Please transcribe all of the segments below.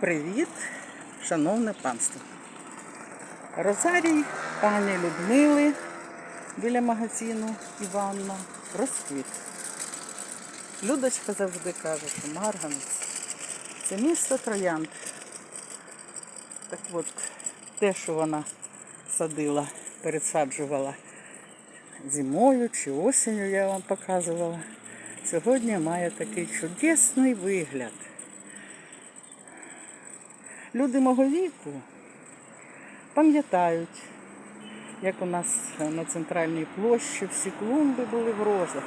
Привіт, шановне панство. Розарій пані Людмили біля магазину Іванна розквіт. Людочка завжди каже, що Марганець це місто троянд. Так от, те, що вона садила, пересаджувала зимою чи осінню, я вам показувала, сьогодні має такий чудесний вигляд. Люди мого віку пам'ятають, як у нас на центральній площі всі клумби були в розах.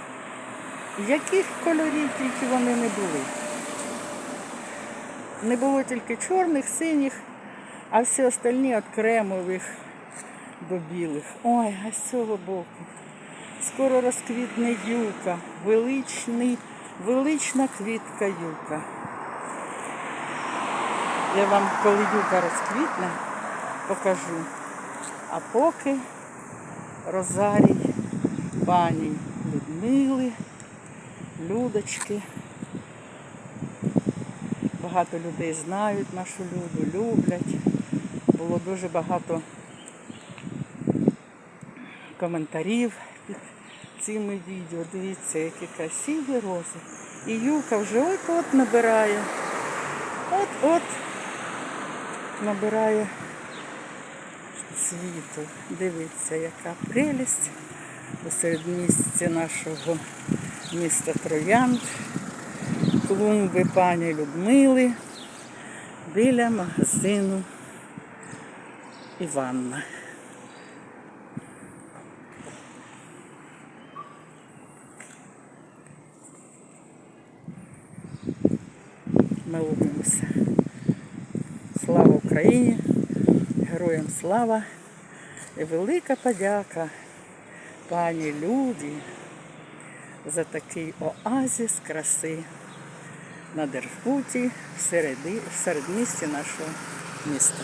Яких кольорів тільки вони не були. Не було тільки чорних, синіх, а всі остальні від кремових до білих. Ой, а з цього боку. Скоро розквітне юка, величний, велична квітка юка. Я вам, коли юка розквітне, покажу. А поки Розарій, пані Людмили, Людочки. Багато людей знають нашу Люду, люблять. Було дуже багато коментарів під цими відео. Дивіться, які красиві рози. І юка вже от-от набирає. От-от набирає цвіту. Дивіться, яка прелість у середмісті нашого міста Троянд. Клумби пані Людмили біля магазину Іванна. Ми любимося. Слава Україні! Героям слава і велика подяка пані Люді за такий оазіс краси на Держбуті в в середмісті нашого міста.